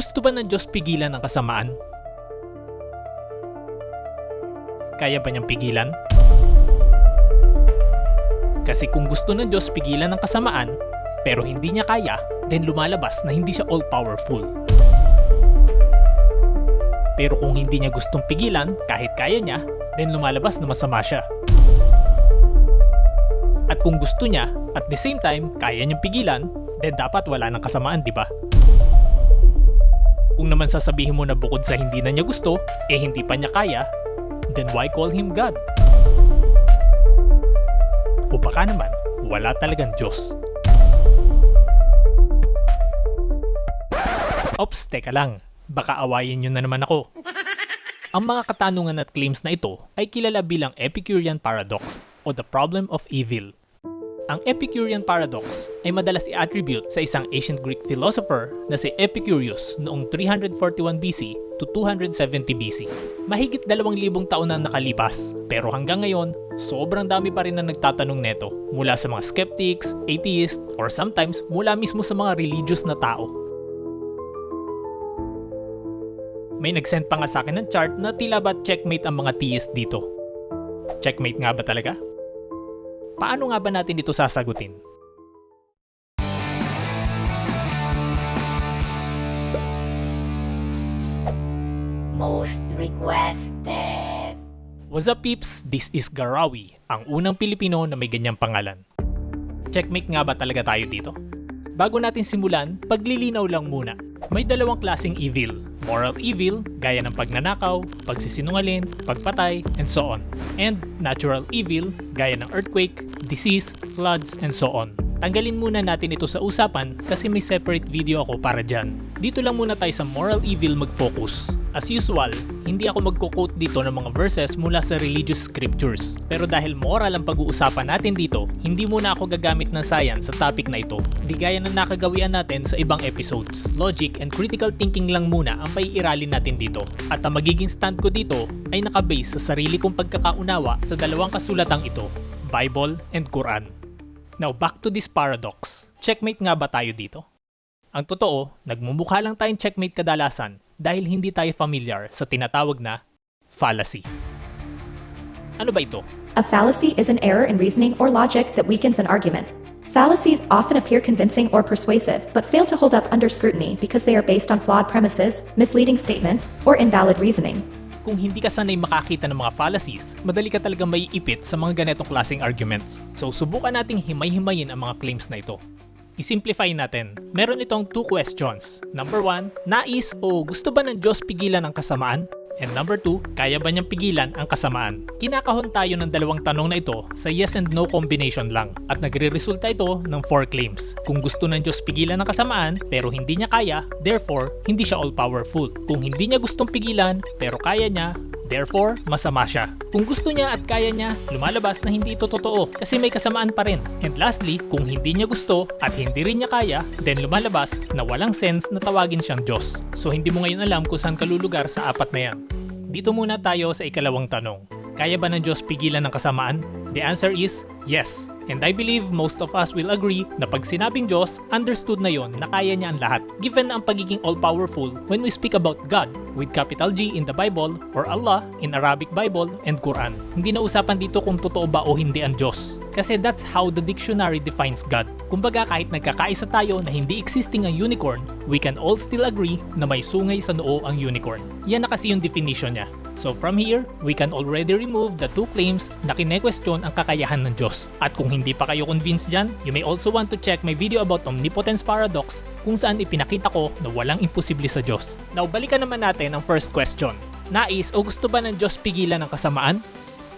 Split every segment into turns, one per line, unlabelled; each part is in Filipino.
Gusto ba ng Diyos pigilan ang kasamaan? Kaya ba niyang pigilan? Kasi kung gusto ng Diyos pigilan ang kasamaan, pero hindi niya kaya, then lumalabas na hindi siya all-powerful. Pero kung hindi niya gustong pigilan, kahit kaya niya, then lumalabas na masama siya. At kung gusto niya, at the same time, kaya niyang pigilan, then dapat wala ng kasamaan, di ba? Kung naman sasabihin mo na bukod sa hindi na niya gusto, eh hindi pa niya kaya, then why call him God? O baka naman, wala talagang Diyos. Ops, teka lang. Baka awayin nyo na naman ako. Ang mga katanungan at claims na ito ay kilala bilang Epicurean Paradox o the Problem of Evil. Ang Epicurean Paradox ay madalas i-attribute sa isang ancient Greek philosopher na si Epicurus noong 341 BC to 270 BC. Mahigit 2,000 taon na nakalipas, pero hanggang ngayon, sobrang dami pa rin na nagtatanong neto mula sa mga skeptics, atheists, or sometimes mula mismo sa mga religious na tao. May nag-send pa nga sa akin ng chart na tila ba checkmate ang mga theist dito. Checkmate nga ba talaga? Paano nga ba natin ito sasagutin?
Most requested.
What's up peeps? This is Garawi, ang unang Pilipino na may ganyang pangalan. Checkmate nga ba talaga tayo dito? Bago natin simulan, paglilinaw lang muna. May dalawang klaseng evil. Moral evil, gaya ng pagnanakaw, pagsisinungalin, pagpatay, and so on. And natural evil, gaya ng earthquake, disease, floods, and so on. Tanggalin muna natin ito sa usapan kasi may separate video ako para dyan. Dito lang muna tayo sa moral evil mag-focus. As usual, hindi ako magko-quote dito ng mga verses mula sa religious scriptures. Pero dahil moral ang pag-uusapan natin dito, hindi muna ako gagamit ng science sa topic na ito. Di gaya ng nakagawian natin sa ibang episodes. Logic and critical thinking lang muna ang paiiralin natin dito. At ang magiging stand ko dito ay nakabase sa sarili kong pagkakaunawa sa dalawang kasulatang ito, Bible and Quran. Now back to this paradox. Checkmate nga ba tayo dito? Ang totoo, nagmumukha lang tayong checkmate kadalasan dahil hindi tayo familiar sa tinatawag na fallacy. Ano ba ito?
A fallacy is an error in reasoning or logic that weakens an argument. Fallacies often appear convincing or persuasive, but fail to hold up under scrutiny because they are based on flawed premises, misleading statements, or invalid reasoning.
Kung hindi ka sanay makakita ng mga fallacies, madali ka talaga maiipit sa mga ganitong klaseng arguments. So subukan nating himay-himayin ang mga claims na ito. I-simplify natin. Meron itong two questions. Number one, nais o gusto ba ng Diyos pigilan ang kasamaan? And number two, kaya ba niyang pigilan ang kasamaan? Kinakahon tayo ng dalawang tanong na ito sa yes and no combination lang at nagre-resulta ito ng four claims. Kung gusto ng Diyos pigilan ang kasamaan pero hindi niya kaya, therefore, hindi siya all-powerful. Kung hindi niya gustong pigilan pero kaya niya, Therefore, masama siya. Kung gusto niya at kaya niya, lumalabas na hindi ito totoo kasi may kasamaan pa rin. And lastly, kung hindi niya gusto at hindi rin niya kaya, then lumalabas na walang sense na tawagin siyang Diyos. So hindi mo ngayon alam kung saan ka lulugar sa apat na yan. Dito muna tayo sa ikalawang tanong. Kaya ba ng Diyos pigilan ng kasamaan? The answer is yes. And I believe most of us will agree na pag sinabing Diyos, understood na yon na kaya niya ang lahat. Given ang pagiging all-powerful when we speak about God with capital G in the Bible or Allah in Arabic Bible and Quran. Hindi na usapan dito kung totoo ba o hindi ang Diyos. Kasi that's how the dictionary defines God. Kumbaga kahit nagkakaisa tayo na hindi existing ang unicorn, we can all still agree na may sungay sa noo ang unicorn. Yan na kasi yung definition niya. So from here, we can already remove the two claims na kine-question ang kakayahan ng Diyos. At kung hindi pa kayo convinced dyan, you may also want to check my video about Omnipotence Paradox kung saan ipinakita ko na walang imposible sa Diyos. Now, balikan naman natin ang first question. Nais o gusto ba ng Diyos pigilan ang kasamaan?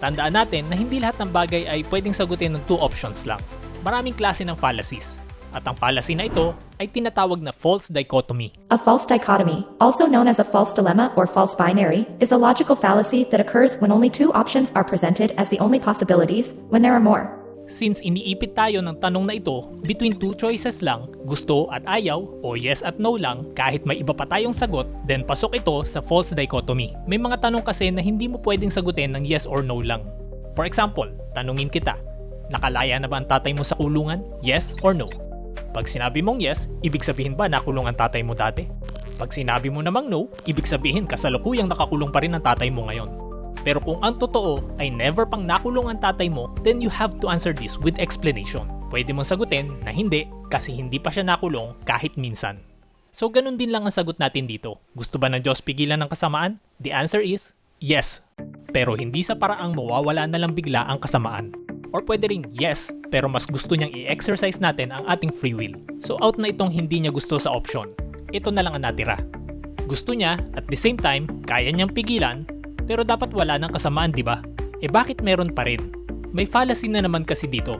Tandaan natin na hindi lahat ng bagay ay pwedeng sagutin ng two options lang. Maraming klase ng fallacies. At ang fallacy na ito ay tinatawag na false dichotomy.
A false dichotomy, also known as a false dilemma or false binary, is a logical fallacy that occurs when only two options are presented as the only possibilities when there are more.
Since iniipit tayo ng tanong na ito between two choices lang, gusto at ayaw o yes at no lang, kahit may iba pa tayong sagot, then pasok ito sa false dichotomy. May mga tanong kasi na hindi mo pwedeng sagutin ng yes or no lang. For example, tanungin kita, nakalaya na ba ang tatay mo sa kulungan? Yes or no? Pag sinabi mong yes, ibig sabihin ba nakulong ang tatay mo dati? Pag sinabi mo namang no, ibig sabihin kasalukuyang nakakulong pa rin ang tatay mo ngayon. Pero kung ang totoo ay never pang nakulong ang tatay mo, then you have to answer this with explanation. Pwede mong sagutin na hindi kasi hindi pa siya nakulong kahit minsan. So ganun din lang ang sagot natin dito. Gusto ba ng Diyos pigilan ng kasamaan? The answer is yes. Pero hindi sa paraang mawawala na lang bigla ang kasamaan. Or pwede ring yes, pero mas gusto niyang i-exercise natin ang ating free will. So out na itong hindi niya gusto sa option. Ito na lang ang natira. Gusto niya, at the same time, kaya niyang pigilan, pero dapat wala ng kasamaan, di ba? Eh bakit meron pa rin? May fallacy na naman kasi dito.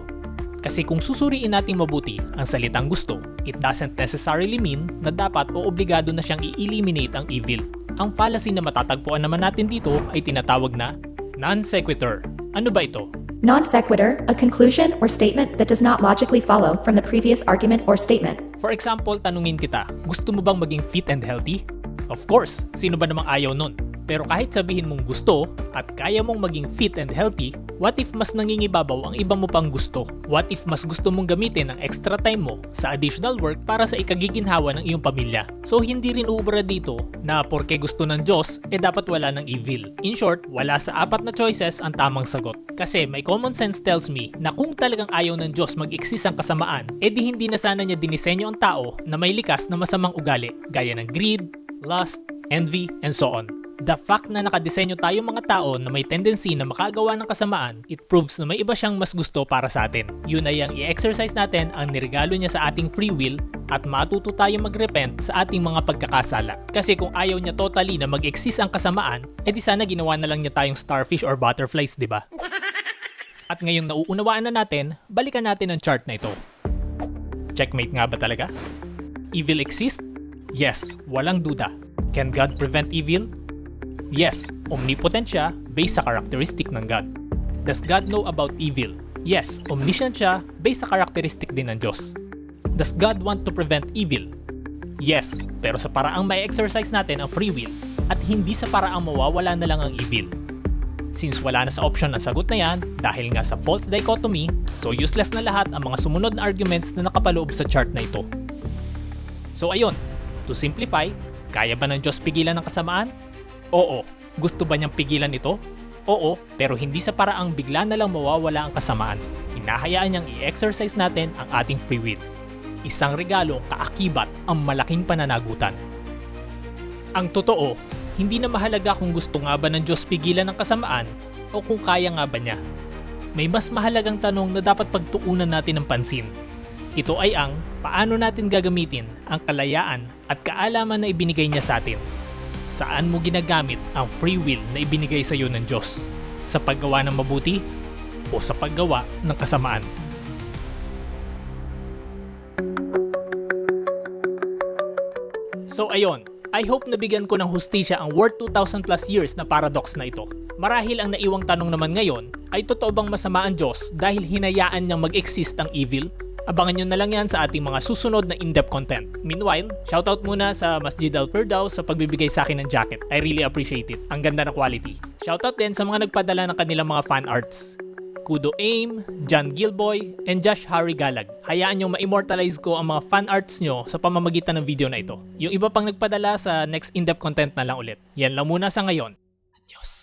Kasi kung susuriin nating mabuti ang salitang gusto, it doesn't necessarily mean na dapat o obligado na siyang i-eliminate ang evil. Ang fallacy na matatagpuan naman natin dito ay tinatawag na non sequitur. Ano ba ito?
Non sequitur, a conclusion or statement that does not logically follow from the previous argument or statement.
For example, tanungin kita, gusto mo bang maging fit and healthy? Of course, sino ba namang ayaw nun? Pero kahit sabihin mong gusto at kaya mong maging fit and healthy, what if mas nangingibabaw ang iba mo pang gusto? What if mas gusto mong gamitin ang extra time mo sa additional work para sa ikagiginhawa ng iyong pamilya? So hindi rin ubra dito na porke gusto ng Diyos, eh dapat wala ng evil. In short, wala sa apat na choices ang tamang sagot. Kasi may common sense tells me na kung talagang ayaw ng Diyos mag-exist ang kasamaan, edi hindi na sana niya dinisenyo ang tao na may likas na masamang ugali, gaya ng greed, lust, envy, and so on. The fact na nakadesenyo tayo mga tao na may tendency na makagawa ng kasamaan, it proves na may iba siyang mas gusto para sa atin. Yun ay ang i-exercise natin ang nirigalo niya sa ating free will at matuto tayo mag-repent sa ating mga pagkakasala. Kasi kung ayaw niya totally na mag-exist ang kasamaan, edi sana ginawa na lang niya tayong starfish or butterflies, di ba? At ngayong nauunawaan na natin, balikan natin ang chart na ito. Checkmate nga ba talaga? Evil exists? Yes, walang duda. Can God prevent evil? Yes, omnipotent siya based sa characteristic ng God. Does God know about evil? Yes, omniscient siya based sa characteristic din ng Diyos. Does God want to prevent evil? Yes, pero sa paraang may exercise natin ang free will at hindi sa paraang mawawala na lang ang evil. Since wala na sa option ang sagot na yan dahil nga sa false dichotomy, so useless na lahat ang mga sumunod na arguments na nakapaloob sa chart na ito. So ayun, to simplify, kaya ba ng Diyos pigilan ng kasamaan? Oo. Gusto ba niyang pigilan ito? Oo, pero hindi sa paraang bigla na lang mawawala ang kasamaan. Hinahayaan niyang i-exercise natin ang ating free will. Isang regalo kaakibat ang malaking pananagutan. Ang totoo, hindi na mahalaga kung gusto nga ba ng Diyos pigilan ng kasamaan o kung kaya nga ba niya. May mas mahalagang tanong na dapat pagtuunan natin ng pansin. Ito ay ang paano natin gagamitin ang kalayaan at kaalaman na ibinigay niya sa atin. Saan mo ginagamit ang free will na ibinigay sa iyo ng Diyos? Sa paggawa ng mabuti o sa paggawa ng kasamaan? So ayon, I hope nabigyan ko ng hustisya ang worth 2,000 plus years na paradox na ito. Marahil ang naiwang tanong naman ngayon ay totoo bang masama ang Diyos dahil hinayaan niyang mag-exist ang evil? Abangan nyo na lang yan sa ating mga susunod na in-depth content. Meanwhile, shoutout muna sa Masjid Al Firdaus sa pagbibigay sa akin ng jacket. I really appreciate it. Ang ganda ng quality. Shoutout din sa mga nagpadala ng kanilang mga fan arts. Kudo Aim, John Gilboy, and Josh Harry Galag. Hayaan nyo ma-immortalize ko ang mga fan arts nyo sa pamamagitan ng video na ito. Yung iba pang nagpadala sa next in-depth content na lang ulit. Yan lang muna sa ngayon. Adios!